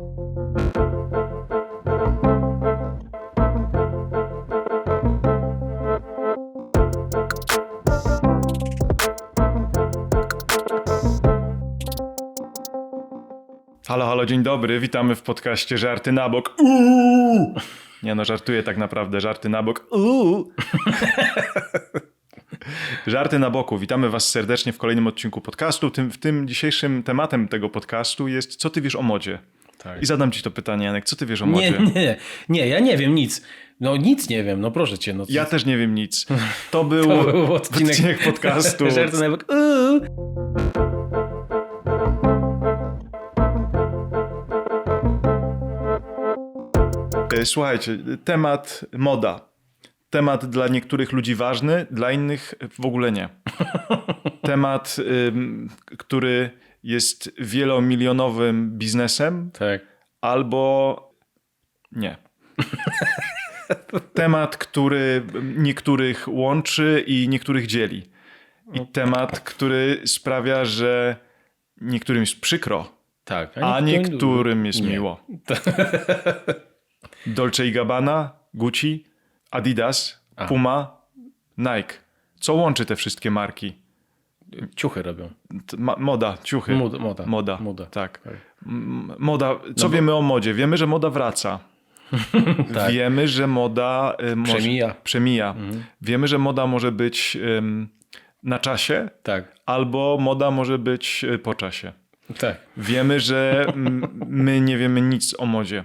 Halo, halo, dzień dobry. Witamy w podcaście Żarty na bok. Uuu! Nie no, żartuję tak naprawdę. Żarty na bok. Żarty na boku. Witamy Was serdecznie w kolejnym odcinku podcastu. Tym, w tym dzisiejszym tematem tego podcastu jest co ty wiesz o modzie? Tak. I zadam Ci to pytanie, Janek. Co ty wiesz o Nie, modzie? nie, nie, ja nie wiem nic. No nic nie wiem, no proszę cię. No, Ja też nie wiem nic. To był, To był odcinek, odcinek podcastu. E, Słuchajcie, temat moda. Temat dla niektórych ludzi ważny, dla innych w ogóle nie. Temat, który jest wielomilionowym biznesem, Tak. albo nie. Temat, który niektórych łączy i niektórych dzieli. I temat, który sprawia, że niektórym jest przykro, Tak. a niektórym jest nie. miło. Dolce i Gabbana, Gucci, Adidas, Puma, Nike. Co łączy te wszystkie marki? Ciuchy robią. Moda, ciuchy. Moda, moda. Moda. Moda. Tak. Tak. Moda. Co bo- wiemy o modzie? Wiemy, że moda wraca. Tak. Wiemy, że moda y, może, Przemija. przemija. Wiemy, że moda może być ym, na czasie, Tak. albo moda może być y, po czasie. Tak. Wiemy, że my nie wiemy nic o modzie.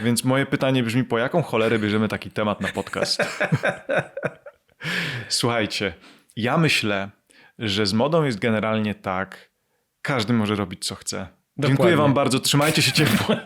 Więc moje pytanie brzmi, po jaką cholerę bierzemy taki temat na podcast? Słuchajcie, ja myślę, że z modą jest generalnie tak, każdy może robić co chce. Dziękuję Dokładnie. wam bardzo, trzymajcie się ciepło.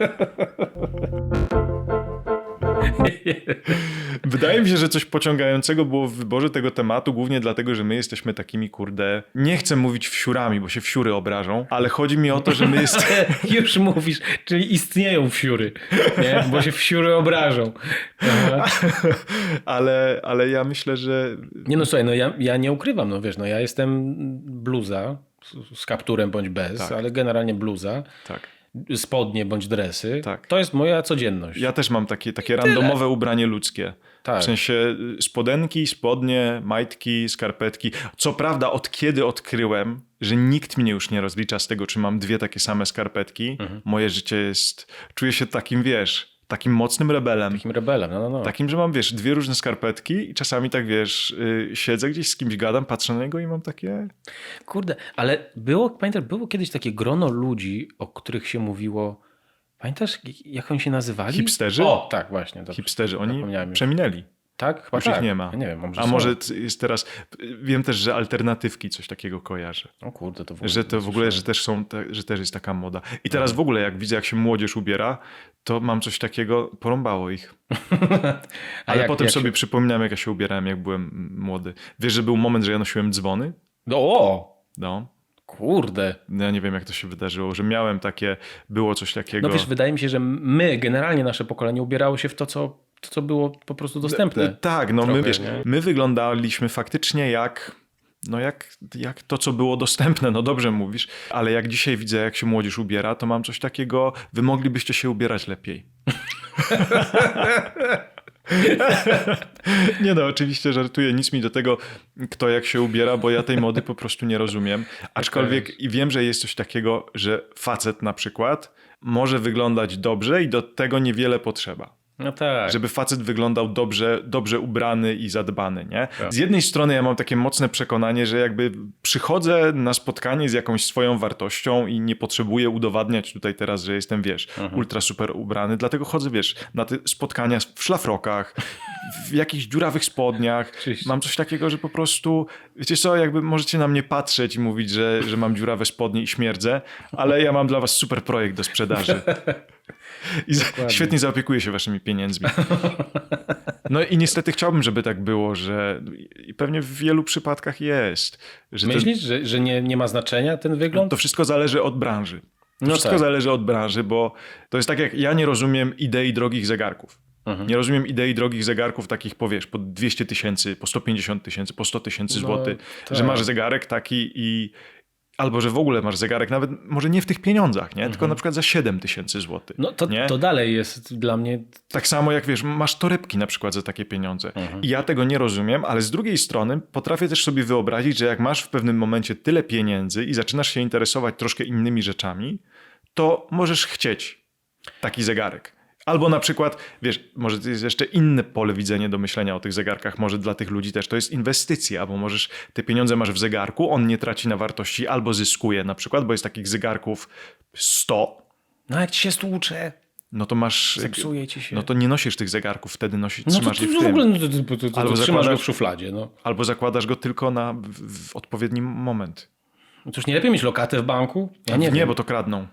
Wydaje mi się, że coś pociągającego było w wyborze tego tematu, głównie dlatego, że my jesteśmy takimi, kurde, nie chcę mówić wsiurami, bo się wsiury obrażą, ale chodzi mi o to, że my jesteśmy... Już mówisz, czyli istnieją wsiury, nie? bo się wsiury obrażą. Ale, ale ja myślę, że Nie no słuchaj, no ja, ja nie ukrywam, no wiesz, no ja jestem bluza z, z kapturem bądź bez, Tak. ale generalnie bluza, tak. Spodnie bądź dresy, Tak. to jest moja codzienność. Ja też mam takie, takie randomowe ubranie ludzkie. Tak. W sensie y, spodenki, spodnie, majtki, skarpetki. Co prawda, od kiedy odkryłem, że nikt mnie już nie rozlicza z tego, czy mam dwie takie same skarpetki, Mhm. moje życie jest. Czuję się takim, wiesz, takim mocnym rebelem. Takim rebelem, no no no. Takim, że mam, wiesz, dwie różne skarpetki i czasami tak, wiesz, y, siedzę gdzieś z kimś, gadam, patrzę na niego i mam takie... Kurde, ale było, pamiętasz, było kiedyś takie grono ludzi, o których się mówiło, pamiętasz jak oni się nazywali? Hipsterzy? O, tak, właśnie. Dobrze. Hipsterzy, oni przeminęli. Tak? Chyba Już tak. ich nie ma. Ja nie wiem, może A są. może jest teraz... Wiem też, że alternatywki coś takiego kojarzę. O kurde, to w ogóle Że to w ogóle, że też są, te, że też jest taka moda. I teraz w ogóle jak widzę, jak się młodzież ubiera, to mam coś takiego, porąbało ich. Ale jak- potem jak sobie się- przypominam, jak ja się ubierałem, jak byłem młody. Wiesz, że był moment, że ja nosiłem dzwony? No, o, No. kurde. Ja nie wiem, jak to się wydarzyło, że miałem takie, było coś takiego. No wiesz, wydaje mi się, że my, generalnie nasze pokolenie ubierało się w to, co, to, co było po prostu dostępne. Tak, no my, Trochę, wiesz, nie? my wyglądaliśmy faktycznie jak, no jak, jak to, co było dostępne, no dobrze mówisz, ale jak dzisiaj widzę, jak się młodzież ubiera, to mam coś takiego, wy moglibyście się ubierać lepiej. Nie no, oczywiście żartuję, nic mi do tego, kto jak się ubiera, bo ja tej mody po prostu nie rozumiem. Aczkolwiek i wiem, że jest coś takiego, że facet na przykład może wyglądać dobrze i do tego niewiele potrzeba No tak. żeby facet wyglądał dobrze, dobrze ubrany i zadbany, nie? Tak. Z jednej strony ja mam takie mocne przekonanie, że jakby przychodzę na spotkanie z jakąś swoją wartością i nie potrzebuję udowadniać tutaj teraz, że jestem, wiesz, Mhm. ultra super ubrany, dlatego chodzę, wiesz, na te spotkania w szlafrokach, w jakichś dziurawych spodniach. Oczywiście. Mam coś takiego, że po prostu, wiecie co, jakby możecie na mnie patrzeć i mówić, że, że mam dziurawe spodnie i śmierdzę, ale ja mam dla was super projekt do sprzedaży. I za, świetnie zaopiekuję się waszymi pieniędzmi. No i niestety chciałbym, żeby tak było, że i pewnie w wielu przypadkach jest. Że to, Myślisz, że, że nie, nie ma znaczenia ten wygląd? to wszystko zależy od branży. To No wszystko tak. zależy od branży, bo to jest tak jak ja nie rozumiem idei drogich zegarków. Mhm. Nie rozumiem idei drogich zegarków takich, powiesz, po 200 tysięcy, po 150 tysięcy, po 100 tysięcy No, złotych, tak. że masz zegarek taki i... Albo że w ogóle masz zegarek, nawet może nie w tych pieniądzach, nie? tylko na przykład za 7 tysięcy złotych. No to, nie? to dalej jest dla mnie... Tak samo jak wiesz, masz torebki na przykład za takie pieniądze. I ja tego nie rozumiem, ale z drugiej strony potrafię też sobie wyobrazić, że jak masz w pewnym momencie tyle pieniędzy i zaczynasz się interesować troszkę innymi rzeczami, to możesz chcieć taki zegarek. Albo na przykład, wiesz, może to jest jeszcze inne pole widzenia do myślenia o tych zegarkach. Może dla tych ludzi też to jest inwestycja, bo możesz, te pieniądze masz w zegarku, on nie traci na wartości albo zyskuje na przykład, bo jest takich zegarków 100, No jak ci się stłucze, no to masz... zepsuje ci się. No to nie nosisz tych zegarków, wtedy nosisz, no to, trzymasz to, je w w ogóle no, to, to, to, to, Albo to trzymasz go w szufladzie. No. Albo zakładasz go tylko na w, w odpowiedni moment. no cóż, nie lepiej mieć lokatę w banku? Ja nie, Nie, bo to kradną.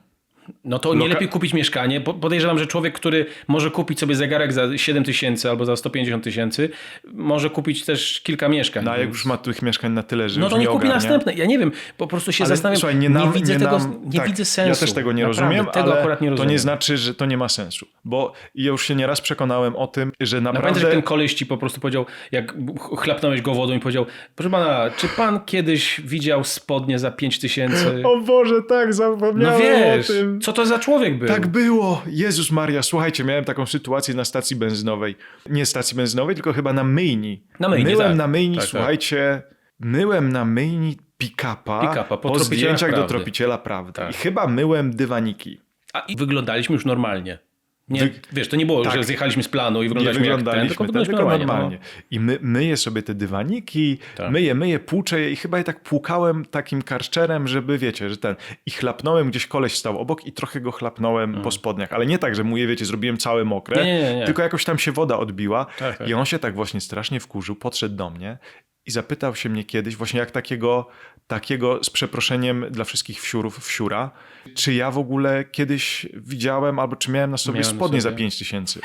No to nie lepiej kupić mieszkanie. Podejrzewam, że człowiek, który może kupić sobie zegarek za 7 tysięcy albo za 150 tysięcy, może kupić też kilka mieszkań. No a jak już ma tych mieszkań na tyle, że No to nie kupi ogarnia. następne. Ja nie wiem, po prostu się Ale zastanawiam. słuchaj, nie, nam, widzę nie, tego, nam, nie tak, widzę sensu. Ja też tego nie Naprawdę, rozumiem, Tego ale akurat nie to rozumiem. nie znaczy, że to nie ma sensu. Bo ja już się nieraz przekonałem o tym, że No pamiętasz, naprawdę... jak ten koleś ci po prostu powiedział, jak ch- chlapnąłeś go wodą i powiedział, proszę pana, czy pan kiedyś widział spodnie za 5 tysięcy? O Boże, tak, zapomniałem No wiesz, o tym. Co to za człowiek był? Tak było. Jezus Maria, słuchajcie, miałem taką sytuację na stacji benzynowej. Nie stacji benzynowej, tylko chyba na myjni. Na myjni, Myłem tak. na myjni, Tak, tak. słuchajcie, myłem na myjni pick-upa, Pick-upa, po po, zdjęciach do Prawdy. Tropiciela Prawdy. Tak. I chyba myłem dywaniki. A i wyglądaliśmy już normalnie. Nie, Wy- Wiesz, to nie było, Tak. że zjechaliśmy z planu i Nie wyglądaliśmy, jak ten, wyglądaliśmy, tylko ten, wyglądaliśmy tylko normalnie. normalnie. I my, myję sobie te dywaniki, Tak. myję, myję, płuczę je i chyba je tak płukałem takim karczerem, żeby wiecie, że ten... I chlapnąłem, gdzieś koleś stał obok i trochę go chlapnąłem po spodniach. Ale nie tak, że mu je, wiecie, zrobiłem całe mokre, Mm. Nie, nie, nie, nie. tylko jakoś tam się woda odbiła. Tak, tak. I on się tak właśnie strasznie wkurzył, podszedł do mnie i zapytał się mnie kiedyś, właśnie jak takiego, takiego z przeproszeniem dla wszystkich wsiurów, wsiura, czy ja w ogóle kiedyś widziałem, albo czy miałem na sobie Miałem na spodnie za sobie. 5 tysięcy.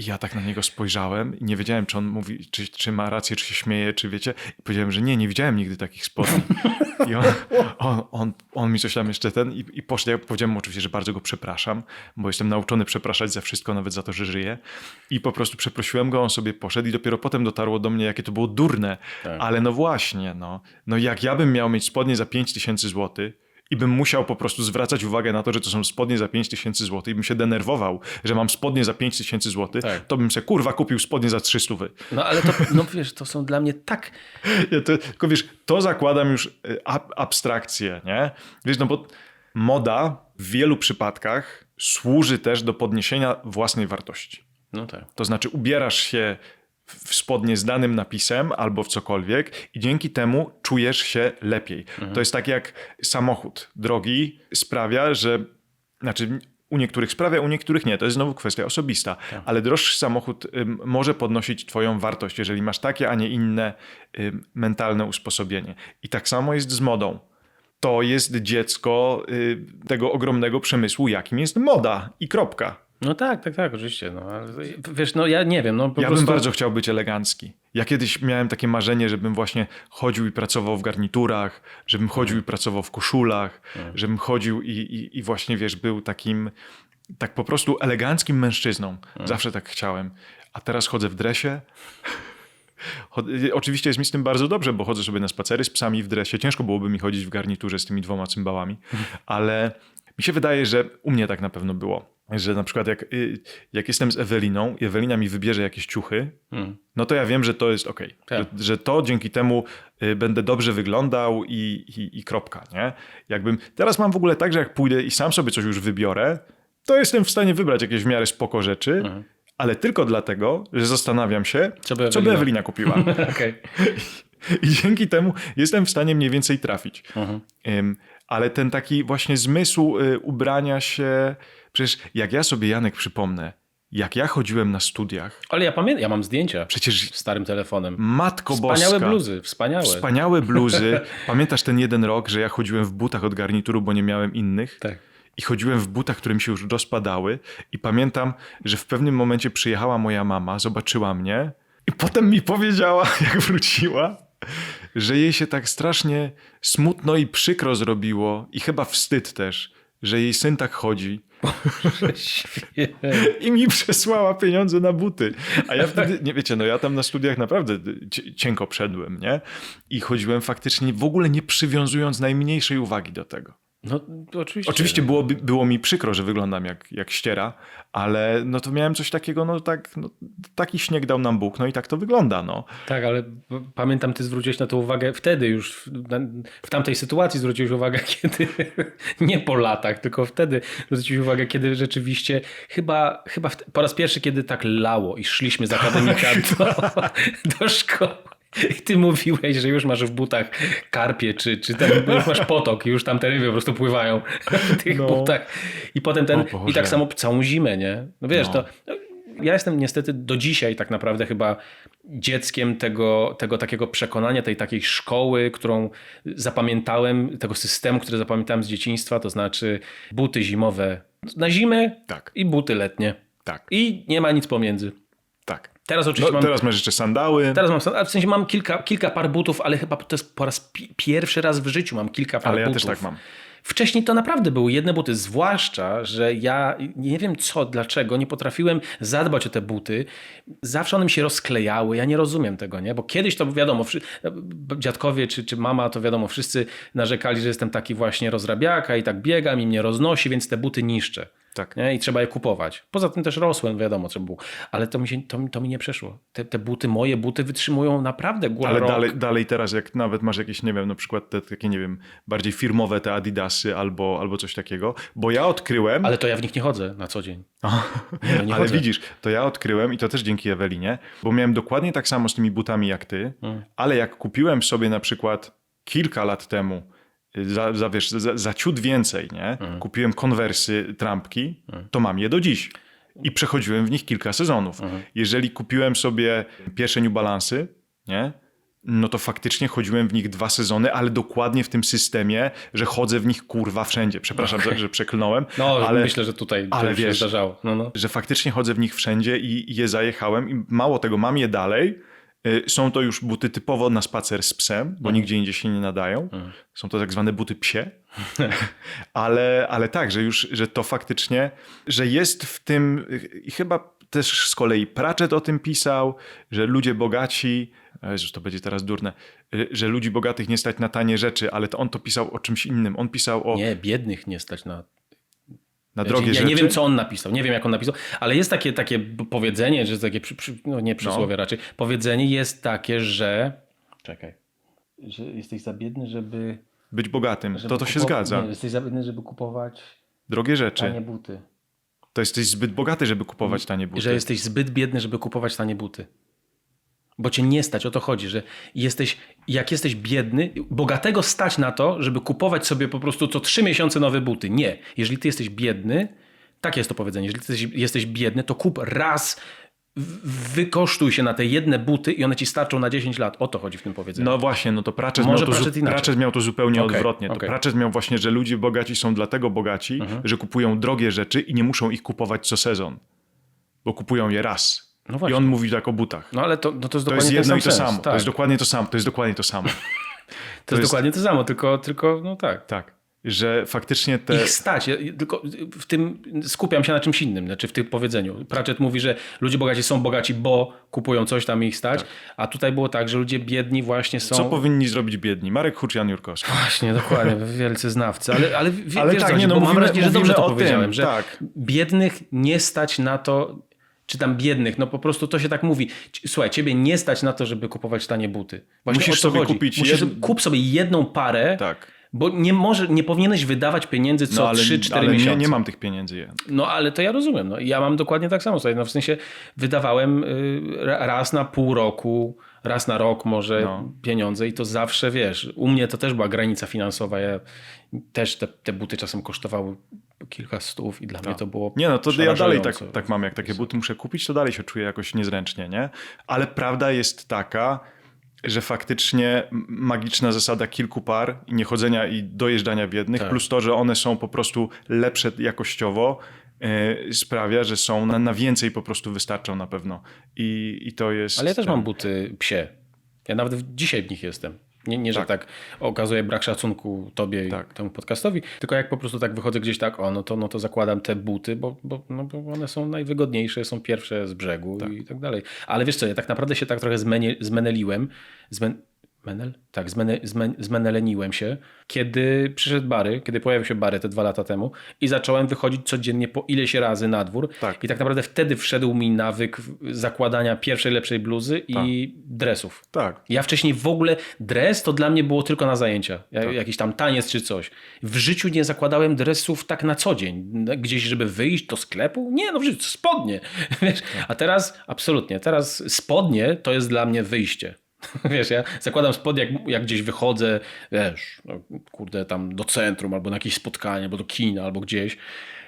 I ja tak na niego spojrzałem i nie wiedziałem, czy on mówi, czy, czy ma rację, czy się śmieje, czy wiecie. I powiedziałem, że nie, nie widziałem nigdy takich spodni. I on, on, on, on mi coś tam jeszcze ten i, i poszedł. Ja powiedziałem mu oczywiście, że bardzo go przepraszam, bo jestem nauczony przepraszać za wszystko, nawet za to, że żyję. I po prostu przeprosiłem go, on sobie poszedł i dopiero potem dotarło do mnie, jakie to było durne. Tak. Ale no właśnie, no. No jak ja bym miał mieć spodnie za 5 tysięcy złotych, i bym musiał po prostu zwracać uwagę na to, że to są spodnie za 5 tysięcy złotych i bym się denerwował, że mam spodnie za 5 tysięcy złotych, Tak. to bym se kurwa kupił spodnie za 300. No ale to, no wiesz, to są dla mnie tak... Ja to, tylko wiesz, to zakładam już y, ab, abstrakcję, nie? Wiesz, no bo moda w wielu przypadkach służy też do podniesienia własnej wartości. No tak. To znaczy ubierasz się w spodnie z danym napisem albo w cokolwiek i dzięki temu czujesz się lepiej. To jest tak jak samochód drogi sprawia, że znaczy u niektórych sprawia, u niektórych nie. To jest znowu kwestia osobista. Ale droższy samochód ym, może podnosić twoją wartość, jeżeli masz takie, a nie inne ym, mentalne usposobienie. I tak samo jest z modą. To jest dziecko y, tego ogromnego przemysłu, jakim jest moda i kropka. No tak, tak, tak, oczywiście. No, ale, wiesz, no ja nie wiem, no po Ja prostu... bym bardzo chciał być elegancki. Ja kiedyś miałem takie marzenie, żebym właśnie chodził i pracował w garniturach, żebym chodził i pracował w koszulach, żebym chodził i, i, i właśnie, wiesz, był takim tak po prostu eleganckim mężczyzną. Zawsze tak chciałem. A teraz chodzę w dresie. Chod- Oczywiście jest mi z tym bardzo dobrze, bo chodzę sobie na spacery z psami w dresie. Ciężko byłoby mi chodzić w garniturze z tymi dwoma cymbałami, ale mi się wydaje, że u mnie tak na pewno było. Że na przykład jak, y, jak jestem z Eweliną i Ewelina mi wybierze jakieś ciuchy, Mm. no to ja wiem, że to jest ok. Tak. Że, że to dzięki temu y, będę dobrze wyglądał i, i, i kropka, nie? Jakbym, teraz mam w ogóle tak, że jak pójdę i sam sobie coś już wybiorę, to jestem w stanie wybrać jakieś w miarę spoko rzeczy, Mhm. ale tylko dlatego, że zastanawiam się, Co by co by Ewelina- Ewelina kupiła. Okej. I dzięki temu jestem w stanie mniej więcej trafić. Mhm. Ale ten taki właśnie zmysł y, ubrania się. Przecież jak ja sobie, Janek, przypomnę, jak ja chodziłem na studiach, Ale ja pamiętam, ja mam zdjęcia przecież starym telefonem. matko Wspaniałe boska. bluzy, wspaniałe. Wspaniałe bluzy. Pamiętasz ten jeden rok, że ja chodziłem w butach od garnituru, bo nie miałem innych? Tak. I chodziłem w butach, które mi się już rozpadały. I pamiętam, że w pewnym momencie przyjechała moja mama, zobaczyła mnie i potem mi powiedziała, jak wróciła, że jej się tak strasznie smutno i przykro zrobiło i chyba wstyd też, że jej syn tak chodzi. I mi przesłała pieniądze na buty. A ja wtedy, nie wiecie, no ja tam na studiach naprawdę cie- cienko przedłem, nie? I chodziłem faktycznie w ogóle nie przywiązując najmniejszej uwagi do tego. No oczywiście. Oczywiście było, było mi przykro, że wyglądam jak, jak ściera, ale no to miałem coś takiego, no tak, no, taki śnieg dał nam Bóg, no i tak to wygląda, no. Tak, ale pamiętam, ty zwróciłeś na to uwagę wtedy już, w, tamtej sytuacji zwróciłeś uwagę, kiedy, nie po latach, tylko wtedy zwróciłeś uwagę, kiedy rzeczywiście, chyba, chyba w, po raz pierwszy, kiedy tak lało i szliśmy z akademika do, do szkoły. I ty mówiłeś, że już masz w butach karpie, czy, czy ten, już masz potok, już tam te ryby po prostu pływają w tych No. butach. I potem ten, i tak samo całą zimę, nie? No wiesz, No. to ja jestem niestety do dzisiaj tak naprawdę chyba dzieckiem tego, tego takiego przekonania, tej takiej szkoły, którą zapamiętałem, tego systemu, który zapamiętałem z dzieciństwa, to znaczy buty zimowe na zimę Tak, i buty letnie. tak, I nie ma nic pomiędzy. Teraz No, oczywiście mam... teraz masz jeszcze sandały, Teraz mam, a w sensie mam kilka, kilka par butów, ale chyba to jest po raz pi- pierwszy raz w życiu mam kilka par ale ja butów. też tak mam. Wcześniej to naprawdę były jedne buty, zwłaszcza, że ja nie wiem co, dlaczego, nie potrafiłem zadbać o te buty. Zawsze one mi się rozklejały, ja nie rozumiem tego, nie? Bo kiedyś to wiadomo, dziadkowie czy, czy mama, to wiadomo, wszyscy narzekali, że jestem taki właśnie rozrabiaka i tak biegam i mnie roznosi, więc te buty niszczę. Tak. Nie? I trzeba je kupować. Poza tym też rosłem, wiadomo, co było. Ale to mi, się, to, to mi nie przeszło. Te, te buty, moje buty wytrzymują naprawdę górę Ale rok. dalej, dalej teraz, jak nawet masz jakieś, nie wiem, na przykład te takie, nie wiem, bardziej firmowe te Adidasy albo, albo coś takiego, bo ja odkryłem... Ale to ja w nich nie chodzę na co dzień. Nie, no nie Ale chodzę. widzisz, to ja odkryłem i to też dzięki Ewelinie, bo miałem dokładnie tak samo z tymi butami jak ty, Mm. ale jak kupiłem sobie na przykład kilka lat temu za, za, wiesz, za, za ciut więcej, nie? Mm. Kupiłem konwersy trampki, to mam je do dziś. I przechodziłem w nich kilka sezonów. Mm. Jeżeli kupiłem sobie pierwsze New Balance'y, nie? No to faktycznie chodziłem w nich dwa sezony, ale dokładnie w tym systemie, że chodzę w nich kurwa wszędzie. Przepraszam, że, że przeklnąłem, No, ale myślę, że tutaj ale się wiesz- zdarzało. No, no. że faktycznie chodzę w nich wszędzie i i je zajechałem i mało tego, mam je dalej. Y, Są to już buty typowo na spacer z psem, bo nigdzie indziej się nie nadają. Są to tak zwane buty psie. ale, ale tak, że już, że to faktycznie, że jest w tym i chyba też z kolei Pratchett o tym pisał, że ludzie bogaci, Jezus, to będzie teraz durne, y, że ludzi bogatych nie stać na tanie rzeczy, ale to on to pisał o czymś innym. On pisał o Nie, biednych nie stać na... na drogie ja rzeczy. nie wiem, co on napisał, nie wiem, jak on napisał, ale jest takie, takie powiedzenie, że jest takie, przy, przy, no nie przysłowie raczej, powiedzenie jest takie, że... Czekaj. Że jesteś za biedny, żeby... Być bogatym, żeby to to się zgadza. Nie, jesteś za biedny, żeby kupować Drogie rzeczy. tanie buty. To jesteś zbyt bogaty, żeby kupować tanie buty. Że jesteś zbyt biedny, żeby kupować tanie buty. Bo cię nie stać, o to chodzi, że jesteś, jak jesteś biedny, bogatego stać na to, żeby kupować sobie po prostu co trzy miesiące nowe buty. Nie. Jeżeli ty jesteś biedny, takie jest to powiedzenie, jeżeli ty jesteś, jesteś biedny, to kup raz, wykosztuj się na te jedne buty i one ci starczą na 10 lat. O to chodzi w tym powiedzeniu. No właśnie, no to Pratchett, Może miał, to Pratchett miał to zupełnie Okej, odwrotnie. To okej. Pratchett miał właśnie, że ludzie bogaci są dlatego bogaci, Mhm. że kupują drogie rzeczy i nie muszą ich kupować co sezon. Bo kupują je raz. No I on mówi tak o butach. No ale to, no to jest To dokładnie jest jedno ten i sam to sens. samo. Tak. To jest dokładnie to samo. To jest dokładnie to samo. to jest jest- dokładnie to samo, tylko, tylko no tak. tak. Że faktycznie te... Ich stać. Ja, tylko w tym skupiam się na czymś innym, znaczy w tym powiedzeniu. Pratchett mówi, że ludzie bogaci są bogaci, bo kupują coś tam i ich stać, a tutaj było tak, że ludzie biedni właśnie są... Co powinni zrobić biedni? Marek Huczjan-Jurkowski. Właśnie, dokładnie, wielcy znawcy. Ale, ale, Ale wiesz, tak, nie, no bo mam mówimy- wrażenie, że dobrze to o tym, powiedziałem, że tak. biednych nie stać na to, czy tam biednych, no po prostu to się tak mówi. Słuchaj, ciebie nie stać na to, żeby kupować tanie buty. Właśnie Musisz sobie chodzi. kupić Musisz, jed- Kup sobie jedną parę, Tak. bo nie, może, nie powinieneś wydawać pieniędzy co No ale, 3-4 ale miesiące. nie, nie mam tych pieniędzy. No ale to ja rozumiem. No, ja mam dokładnie tak samo. No, w sensie wydawałem y, ra- raz na pół roku, raz na rok może No. pieniądze i to zawsze, wiesz, u mnie to też była granica finansowa. Ja też te, te buty czasem kosztowały kilka stów i dla mnie to było Nie, no to ja dalej tak, tak mam, jak takie buty muszę kupić, to dalej się czuję jakoś niezręcznie, nie? Ale prawda jest taka, że faktycznie magiczna zasada kilku par i niechodzenia i dojeżdżania w jednych, Tak. plus to, że one są po prostu lepsze jakościowo, sprawia, że są na, na więcej po prostu wystarczą na pewno. I, i to jest... Ale ja też ten- mam buty psie. Ja nawet dzisiaj w nich jestem. Nie, nie że tak. okazuje brak szacunku tobie Tak. i temu podcastowi, tylko jak po prostu tak wychodzę gdzieś tak, o, no to, no to zakładam te buty, bo, bo, no bo one są najwygodniejsze, są pierwsze z brzegu i tak dalej. Ale wiesz co, ja tak naprawdę się tak trochę zmenie, zmeneliłem, zmen, menel? Tak, zmene, zmen, zmeneleniłem się, kiedy przyszedł Bary, kiedy pojawił się Bary te dwa lata temu i zacząłem wychodzić codziennie po ileś razy na dwór Tak. i tak naprawdę wtedy wszedł mi nawyk zakładania pierwszej lepszej bluzy i dresów. Tak. Ja wcześniej w ogóle dres to dla mnie było tylko na zajęcia. Ja- Jakiś tam taniec czy coś. W życiu nie zakładałem dresów tak na co dzień. Gdzieś, żeby wyjść do sklepu? Nie, no w życiu, spodnie. Wiesz? A teraz absolutnie. Teraz spodnie to jest dla mnie wyjście. Wiesz, ja zakładam spodnie, jak, jak gdzieś wychodzę, wiesz, no, kurde, tam do centrum, albo na jakieś spotkanie, albo do kina, albo gdzieś.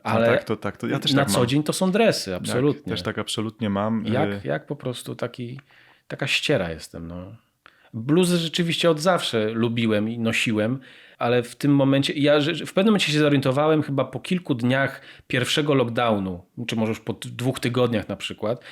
Ale tak, to tak, to ja też na tak co mam. dzień to są dresy, absolutnie. Tak, też tak absolutnie mam. Y, Jak, jak po prostu taki, taka ściera jestem. No. Bluzy rzeczywiście od zawsze lubiłem i nosiłem, ale w tym momencie, ja w pewnym momencie się zorientowałem chyba po kilku dniach pierwszego lockdownu, czy może już po dwóch tygodniach na przykład,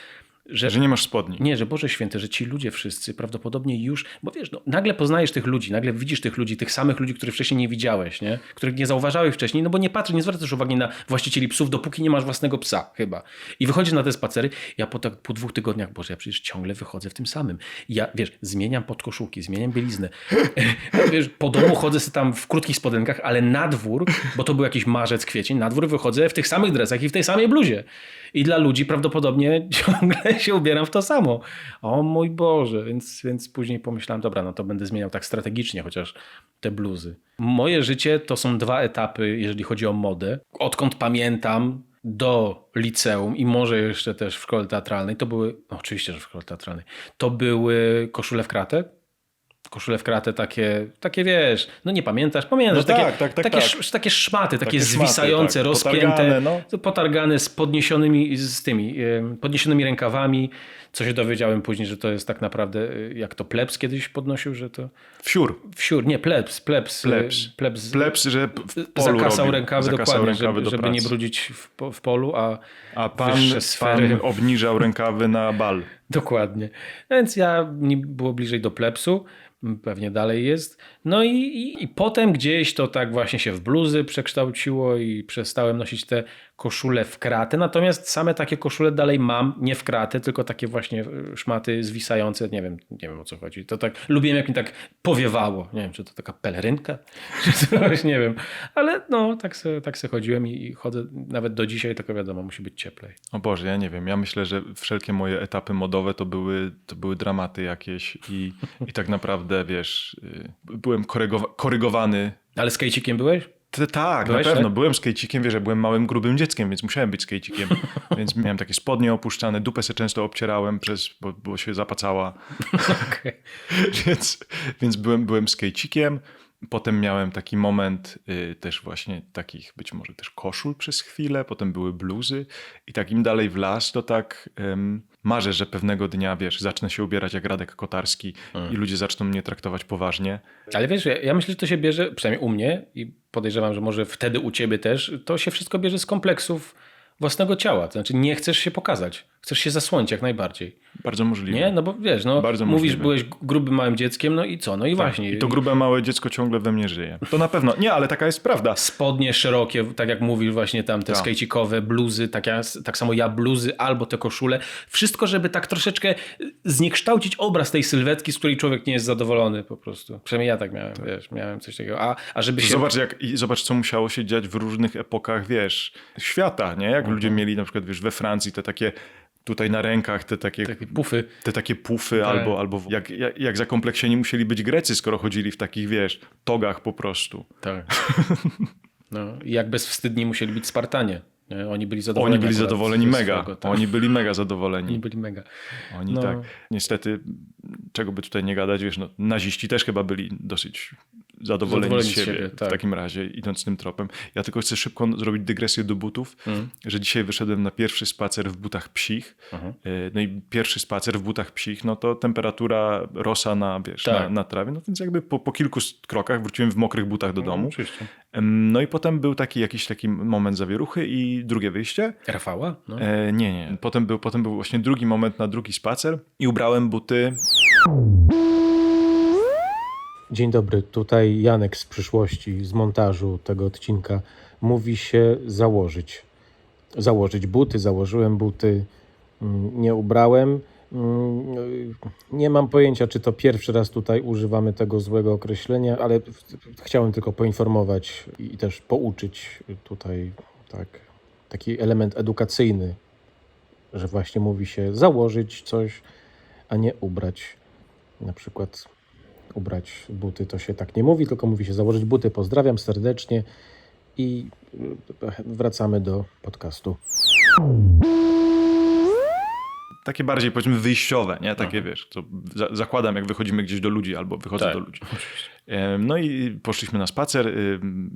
że Że nie masz spodni. nie, że Boże Święte, że ci ludzie wszyscy prawdopodobnie już, bo wiesz, no, nagle poznajesz tych ludzi, nagle widzisz tych ludzi, tych samych ludzi, których wcześniej nie widziałeś, nie? których nie zauważałeś wcześniej, no bo nie patrzysz, nie zwracasz uwagi na właścicieli psów, dopóki nie masz własnego psa chyba. I wychodzisz na te spacery, ja po, tak, po dwóch tygodniach, Boże, ja przecież ciągle wychodzę w tym samym. Ja, wiesz, zmieniam podkoszulki, zmieniam bieliznę. wiesz, po domu chodzę sobie tam w krótkich spodenkach, ale na dwór, bo to był jakiś marzec, kwiecień, na dwór wychodzę w tych samych dresach i w tej samej bluzie. I dla ludzi prawdopodobnie ciągle się ubieram w to samo. O mój Boże, więc, więc później pomyślałem, dobra, no to będę zmieniał tak strategicznie, chociaż te bluzy. Moje życie to są dwa etapy, jeżeli chodzi o modę. Odkąd pamiętam do liceum i może jeszcze też w szkole teatralnej, to były, no oczywiście, że w szkole teatralnej, to były koszule w kratę. Koszule w kratę takie, takie wiesz, no nie pamiętasz, pamiętasz, No takie, tak, tak, tak, takie, tak. sz- takie szmaty, takie, Takie szmaty, zwisające, tak, rozpięte, potargane, no. potargane z podniesionymi, z tymi, podniesionymi rękawami, co się dowiedziałem później, że to jest tak naprawdę, y, jak to plebs kiedyś podnosił, że to Wsiór. wsiór, nie, plebs, plebs, y, Plebs. plebs, Plebs, że w polu zakasał robił. rękawy zakasał dokładnie, rękawy żeby, do żeby nie brudzić w, w polu, a, A pan, sfery. pan obniżał rękawy na bal. Dokładnie. Więc ja mi było bliżej do plepsu, pewnie dalej jest. No i, i, i potem gdzieś to tak właśnie się w bluzy przekształciło i przestałem nosić te koszule w kratę. Natomiast same takie koszule dalej mam, nie w kratę, tylko takie właśnie e, szmaty zwisające. Nie wiem, nie wiem o co chodzi. To tak lubiłem jak mi tak powiewało. Nie wiem, czy to taka pelerynka, czy coś, nie wiem. Ale no, tak se, tak se chodziłem i, i chodzę nawet do dzisiaj, tylko wiadomo, musi być cieplej. O Boże, ja nie wiem. Ja myślę, że wszelkie moje etapy modowe to były, to były dramaty jakieś i, i tak naprawdę, wiesz, y, byłem korygowa- korygowany. Ale z kejcikiem byłeś? T- tak, Byłeś, na pewno. tak? Byłem skejcikiem, wiesz, ja byłem małym, grubym dzieckiem, więc musiałem być skejcikiem. więc miałem takie spodnie opuszczane, dupę se często obcierałem, przez, bo, bo się zapacała. Więc więc byłem, byłem skejcikiem. Potem miałem taki moment y, też właśnie takich być może też koszul przez chwilę, potem były bluzy i tak im dalej w las, to tak ym, marzę, że pewnego dnia, wiesz, zacznę się ubierać jak Radek Kotarski i ludzie zaczną mnie traktować poważnie. Ale wiesz, ja, ja myślę, że to się bierze, przynajmniej u mnie i podejrzewam, że może wtedy u ciebie też, to się wszystko bierze z kompleksów własnego ciała. To znaczy nie chcesz się pokazać, chcesz się zasłonić jak najbardziej. Bardzo możliwe. Nie? No bo wiesz, no, Bardzo mówisz, możliwe. byłeś grubym małym dzieckiem, no i co? No i właśnie. I to grube małe dziecko ciągle we mnie żyje. To na pewno. Nie, ale taka jest prawda. Spodnie szerokie, tak jak mówisz właśnie tam te Tak. skejcikowe, bluzy, tak, ja, tak samo ja bluzy albo te koszule. Wszystko, żeby tak troszeczkę zniekształcić obraz tej sylwetki, z której człowiek nie jest zadowolony po prostu. Przynajmniej ja tak miałem, wiesz, miałem coś takiego. A, a żeby się... Zobacz, jak, zobacz, co musiało się dziać w różnych epokach, wiesz, świata, nie? Jak Mhm. ludzie mieli na przykład, wiesz, we Francji te takie tutaj na rękach, te takie, Takie pufy. te takie pufy, Tak. albo, albo jak, jak, jak zakompleksieni musieli być Grecy, skoro chodzili w takich, wiesz, togach po prostu. Tak. No, i jak bezwstydni musieli być Spartanie. Nie? Oni byli zadowoleni. Oni byli zadowoleni mega. swojego, tak. Oni byli mega Oni zadowoleni. byli mega. Oni No. tak. Niestety, czego by tutaj nie gadać, wiesz, no, naziści też chyba byli dosyć zadowoleni, Zadowoleni z siebie, siebie, w tak. takim razie, idąc tym tropem. Ja tylko chcę szybko zrobić dygresję do butów, Mm. że dzisiaj wyszedłem na pierwszy spacer w butach psich. Mhm. Y, No i pierwszy spacer w butach psich, no to temperatura rosa na, wiesz, Tak. na, na trawie, no więc jakby po, po kilku krokach wróciłem w mokrych butach do domu. Oczywiście. Em, No i potem był taki jakiś taki moment zawieruchy i drugie wyjście. Rafała? No. E, nie, nie. Potem był, potem był właśnie drugi moment na drugi spacer i ubrałem buty. Dzień dobry, tutaj Janek z przyszłości, z montażu tego odcinka. Mówi się założyć. Założyć buty, założyłem buty, mm, nie ubrałem. Mm, Nie mam pojęcia, czy to pierwszy raz tutaj używamy tego złego określenia, ale chciałem tylko poinformować i też pouczyć tutaj tak, taki element edukacyjny, że właśnie mówi się założyć coś, a nie ubrać. Na przykład ubrać buty to się tak nie mówi, tylko mówi się założyć buty. Pozdrawiam serdecznie i y, wracamy do podcastu. Takie bardziej powiedzmy wyjściowe, nie? Takie wiesz, to za zakładam jak wychodzimy gdzieś do ludzi albo wychodzę Tak, do ludzi. No i poszliśmy na spacer.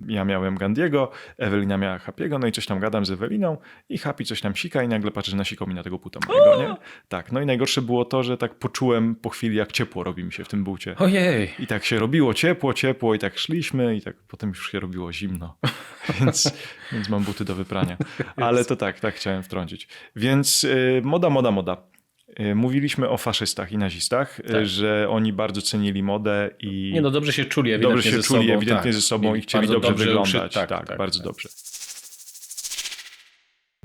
Ja miałem Gandiego, Ewelina miała Hapiego, no i coś tam gadam z Eweliną i Happy coś tam sika i nagle patrzy, że nasikał mi na tego buta mojego, nie? Tak, no i najgorsze było to, że tak poczułem po chwili, jak ciepło robi mi się w tym bucie. Ojej. I tak się robiło ciepło, ciepło i tak szliśmy i tak potem już się robiło zimno. więc, więc mam buty do wyprania. Ale to tak, tak chciałem wtrącić. Więc y, moda, moda, moda. Y, Mówiliśmy o faszystach i nazistach, y, Tak. że oni bardzo cenili modę i Nie no, dobrze się czuli ewidentnie dobrze się ze czuli sobą. ewidentnie tak. ze sobą i chcieli bardzo dobrze, wyglądać. uszy- tak, tak, bardzo tak. dobrze.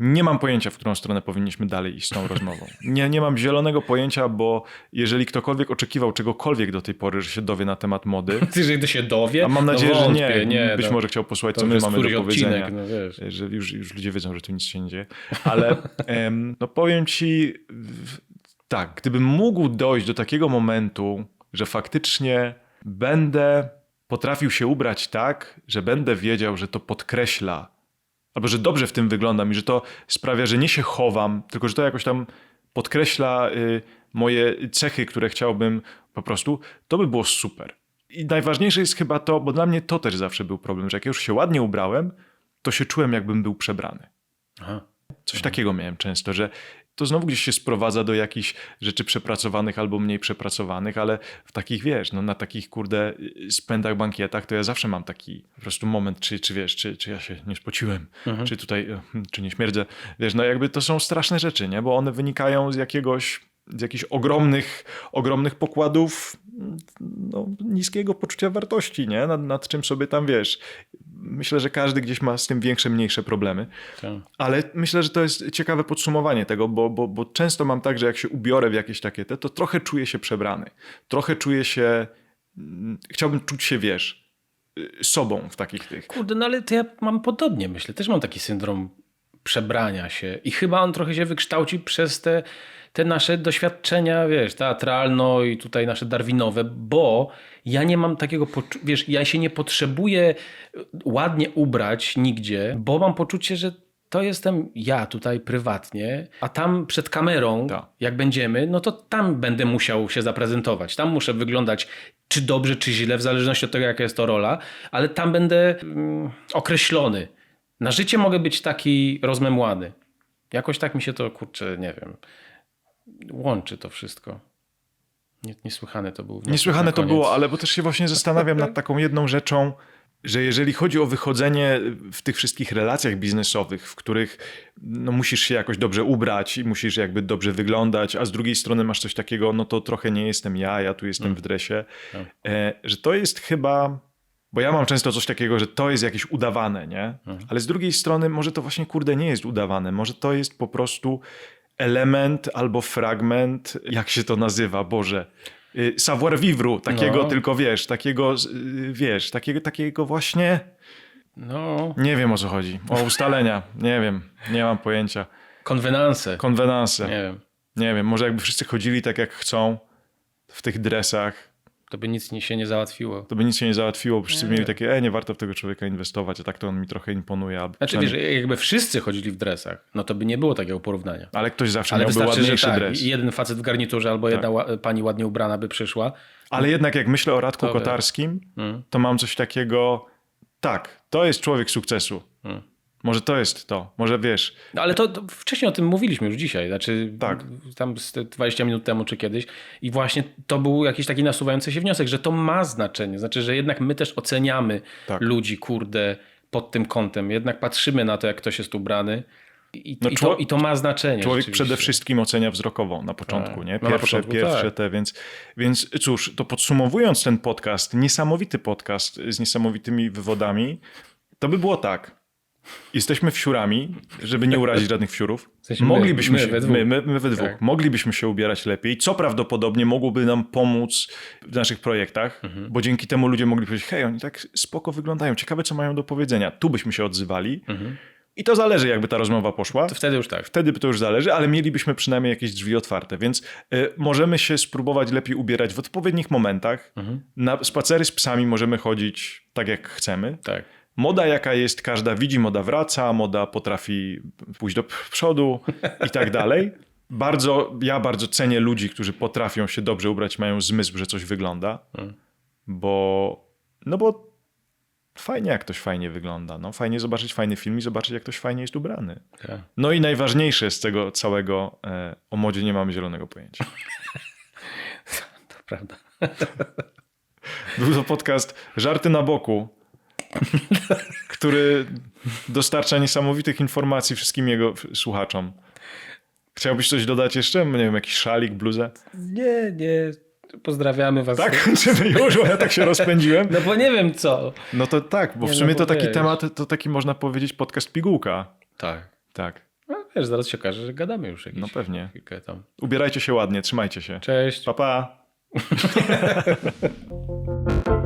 Nie mam pojęcia, w którą stronę powinniśmy dalej iść z tą rozmową. Nie, nie mam zielonego pojęcia, bo jeżeli ktokolwiek oczekiwał czegokolwiek do tej pory, że się dowie na temat mody, Jeżeli to się dowie, a mam nadzieję, no wątpię, że nie. nie Być no. może chciał posłuchać, co my mamy do powiedzenia. odcinek, no. Że już, już ludzie wiedzą, że tu nic się nie dzieje. Ale em, no powiem ci, tak, gdybym mógł dojść do takiego momentu, że faktycznie będę potrafił się ubrać tak, że będę wiedział, że to podkreśla, albo że dobrze w tym wyglądam i że to sprawia, że nie się chowam, tylko że to jakoś tam podkreśla y, moje cechy, które chciałbym po prostu, to by było super. I najważniejsze jest chyba to, bo dla mnie to też zawsze był problem, że jak ja już się ładnie ubrałem, to się czułem, jakbym był przebrany. Aha. Coś takiego miałem często, że to znowu gdzieś się sprowadza do jakichś rzeczy przepracowanych albo mniej przepracowanych, ale w takich, wiesz, no na takich, kurde, y, spędach, bankietach, to ja zawsze mam taki po prostu moment, czy, czy wiesz, czy, czy ja się nie spociłem, czy tutaj, y, czy nie śmierdzę. Wiesz, no jakby to są straszne rzeczy, nie? Bo one wynikają z jakiegoś, z jakichś ogromnych, ogromnych pokładów no, niskiego poczucia wartości, nie? Nad, nad czym sobie tam, wiesz, myślę, że każdy gdzieś ma z tym większe, mniejsze problemy. Tak. Ale myślę, że to jest ciekawe podsumowanie tego, bo, bo, bo często mam tak, że jak się ubiorę w jakieś takie te, to trochę czuję się przebrany. Trochę czuję się. mm, Chciałbym czuć się, wiesz, y, sobą w takich tych. Kurde, no ale to ja mam podobnie, myślę. Też mam taki syndrom przebrania się i chyba on trochę się wykształci przez te, te nasze doświadczenia, wiesz, teatralno i tutaj nasze darwinowe, bo ja nie mam takiego, wiesz, ja się nie potrzebuję ładnie ubrać nigdzie, bo mam poczucie, że to jestem ja tutaj prywatnie, a tam przed kamerą, Tak. jak będziemy, no to tam będę musiał się zaprezentować. Tam muszę wyglądać czy dobrze, czy źle, w zależności od tego, jaka jest to rola, ale tam będę mm, określony. Na życie mogę być taki rozmemłany. Jakoś tak mi się to, kurczę, nie wiem, łączy to wszystko. Nie, niesłychane to było. Niesłychane to było, ale bo też się właśnie zastanawiam nad taką jedną rzeczą, że jeżeli chodzi o wychodzenie w tych wszystkich relacjach biznesowych, w których no, musisz się jakoś dobrze ubrać i musisz jakby dobrze wyglądać, a z drugiej strony masz coś takiego, no to trochę nie jestem ja, ja tu jestem w dresie, e, że to jest chyba, bo ja mam często coś takiego, że to jest jakieś udawane, nie? Ale z drugiej strony może to właśnie kurde nie jest udawane, może to jest po prostu element albo fragment, jak się to nazywa, Boże, y, savoir vivre, takiego No. tylko, wiesz, takiego, y, wiesz, takiego, takiego właśnie, No, nie wiem o co chodzi, o ustalenia, nie wiem, nie mam pojęcia, konwenanse. konwenanse, Nie wiem. nie wiem, może jakby wszyscy chodzili tak jak chcą, w tych dresach, To by nic się nie załatwiło. to by nic się nie załatwiło, bo wszyscy Nie. mieli takie, e, nie warto w tego człowieka inwestować, a tak to on mi trochę imponuje. Znaczy, wiesz, jakby wszyscy chodzili w dresach, no to by nie było takiego porównania. ale ktoś zawsze Ale miałby ładniejszy tak, dres. jeden facet w garniturze albo jedna ła- pani ładnie ubrana by przyszła. Ale jednak jak myślę o Radku To by- Kotarskim, Mm. to mam coś takiego, tak, to jest człowiek sukcesu. Mm. Może to jest to, może wiesz, No, ale to, to wcześniej o tym mówiliśmy już dzisiaj, znaczy Tak. tam z te 20 minut temu czy kiedyś i właśnie to był jakiś taki nasuwający się wniosek, że to ma znaczenie, znaczy, że jednak my też oceniamy Tak. ludzi, kurde, pod tym kątem, jednak patrzymy na to, jak ktoś jest ubrany I, No i, to, I to ma znaczenie. Człowiek przede wszystkim ocenia wzrokowo na początku, Tak. nie? No Pierwsze, początku pierwsze tak. te, więc, więc cóż, to podsumowując ten podcast, niesamowity podcast z niesamowitymi wywodami, to by było tak. Jesteśmy wsiurami, żeby nie urazić żadnych wsiurów. sensie my- Moglibyśmy my się, dwóch. my, my, my we dwóch, Tak. moglibyśmy się ubierać lepiej, co prawdopodobnie mogłoby nam pomóc w naszych projektach, Mhm. bo dzięki temu ludzie mogli powiedzieć, hej, oni tak spoko wyglądają, ciekawe co mają do powiedzenia. Tu byśmy się odzywali i to zależy jakby ta rozmowa poszła To wtedy już tak. wtedy by to już zależy, ale mielibyśmy przynajmniej jakieś drzwi otwarte, więc y, możemy się spróbować lepiej ubierać w odpowiednich momentach. Na spacery z psami możemy chodzić tak, jak chcemy. Tak. Moda jaka jest, każda widzi, moda wraca, moda potrafi pójść do przodu i tak dalej. Bardzo, ja bardzo cenię ludzi, którzy potrafią się dobrze ubrać, mają zmysł, że coś wygląda, bo, no bo fajnie, jak ktoś fajnie wygląda. No, fajnie zobaczyć fajny film i zobaczyć, jak ktoś fajnie jest ubrany. tak. No i najważniejsze z tego całego, e, o modzie nie mamy zielonego pojęcia. To prawda. Był to podcast Żarty na boku, który dostarcza niesamowitych informacji wszystkim jego słuchaczom. Chciałbyś coś dodać jeszcze? Nie wiem, jakiś szalik, bluzę? Nie, nie. Pozdrawiamy was. Tak? Kończymy już, bo ja tak się rozpędziłem. No bo nie wiem co. No to tak, bo w Nie, sumie no to taki wiesz. temat, to taki można powiedzieć podcast pigułka. Tak. Tak, No wiesz, zaraz się okaże, że gadamy już jakieś no pewnie. chwilkę tam. Ubierajcie się ładnie, trzymajcie się. Cześć. Pa, pa.